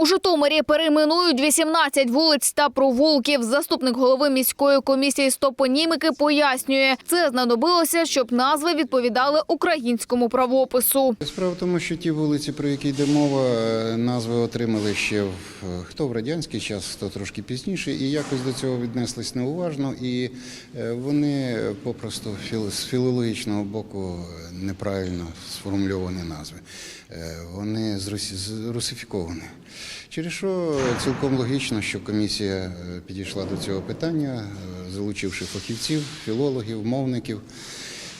У Житомирі перейменують 18 вулиць та провулків. Заступник голови міської комісії з топоніміки пояснює, це знадобилося, щоб назви відповідали українському правопису. Справа в тому, що ті вулиці, про які йде мова, е, назви отримали ще в е, хто в радянський час, хто трошки пізніше, і якось до цього віднеслись неуважно, і е, вони попросту з філологічного боку неправильно сформульовані назви. Вони зрусифіковані. Через що цілком логічно, що комісія е, підійшла до цього питання, е, залучивши фахівців, філологів, мовників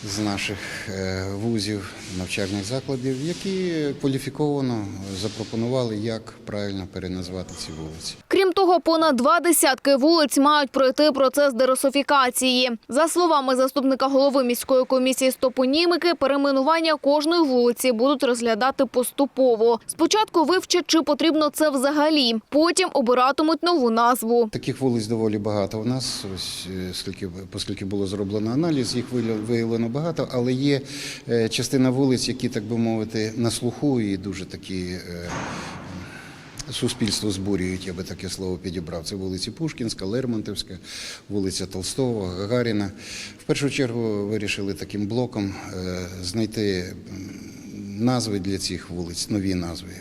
з наших е, вузів, навчальних закладів, які кваліфіковано запропонували, як правильно переназвати ці вулиці. Того, понад два десятки вулиць мають пройти процес деросифікації. За словами заступника голови міської комісії з топоніміки, перейменування кожної вулиці будуть розглядати поступово. Спочатку вивчать, чи потрібно це взагалі. Потім обиратимуть нову назву. Таких вулиць доволі багато у нас, ось е, скільки, оскільки було зроблено аналіз, їх виявлено багато, але є е, частина вулиць, які, так би мовити, на слуху і дуже такі. Суспільство збурюють, я би таке слово підібрав. Це вулиці Пушкінська, Лермонтовська, вулиця Толстого, Гагаріна. В першу чергу вирішили таким блоком е, знайти назви для цих вулиць, нові назви.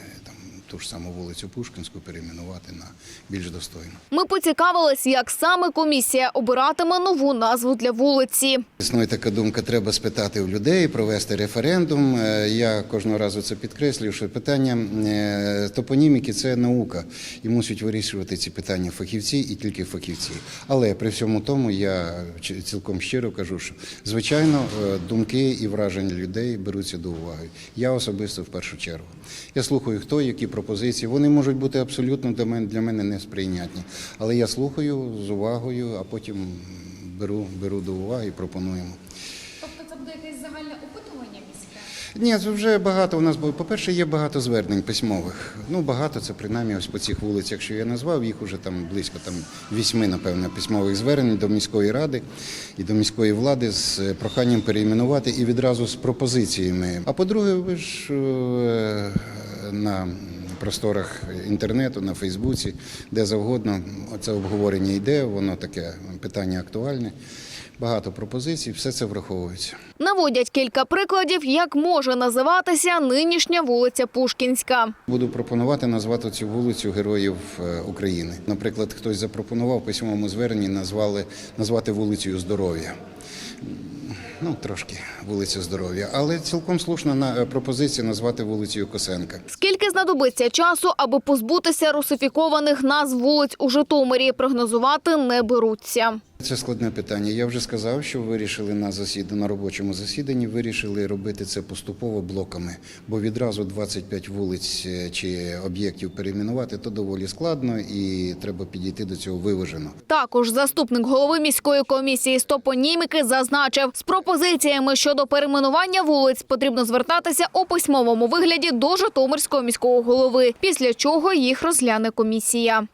Ту ж саму вулицю Пушкінську перейменувати на більш достойну. Ми поцікавились, як саме комісія обиратиме нову назву для вулиці. Існує така думка, треба спитати у людей, провести референдум. Е, Я кожного разу це підкреслюю, що питання е, топоніміки це наука, і мусять вирішувати ці питання фахівці і тільки фахівці. Але при всьому тому я цілком щиро кажу, що звичайно е, думки і враження людей беруться до уваги. Я особисто в першу чергу. Я слухаю, хто які пропозиції. Вони можуть бути абсолютно для мене несприйнятні. Але я слухаю з увагою, а потім беру, беру до уваги і пропонуємо. Тобто це буде якесь загальне опитування міське? Ні, це вже багато у нас було. По-перше, є багато звернень письмових. Ну, багато це принаймні ось по цих вулицях, що я назвав, їх уже там близько там вісьми, напевно, письмових звернень до міської ради і до міської влади з е, проханням перейменувати і відразу з пропозиціями. А по-друге, ви ж е, на просторах інтернету, на Фейсбуці, де завгодно, це обговорення йде, воно таке питання актуальне. Багато пропозицій, все це враховується. Наводять кілька прикладів, як може називатися нинішня вулиця Пушкінська. Буду пропонувати назвати цю вулицю Героїв е, України. Наприклад, хтось запропонував письмовому зверненні назвали назвати вулицею Здоров'я. Ну, трошки вулиця Здоров'я, але цілком слушна на е, пропозиція назвати вулицею Косенка. Скільки знадобиться часу, аби позбутися русифікованих назв вулиць у Житомирі, прогнозувати не беруться. Це складне питання. Я вже сказав, що вирішили на засід... на робочому засіданні вирішили робити це поступово блоками, бо відразу 25 вулиць е, чи об'єктів перейменувати то доволі складно і треба підійти до цього виважено. Також заступник голови міської комісії з топоніміки зазначив, з пропозиціями щодо перейменування вулиць потрібно звертатися у письмовому вигляді до Житомирського міського голови, після чого їх розгляне комісія.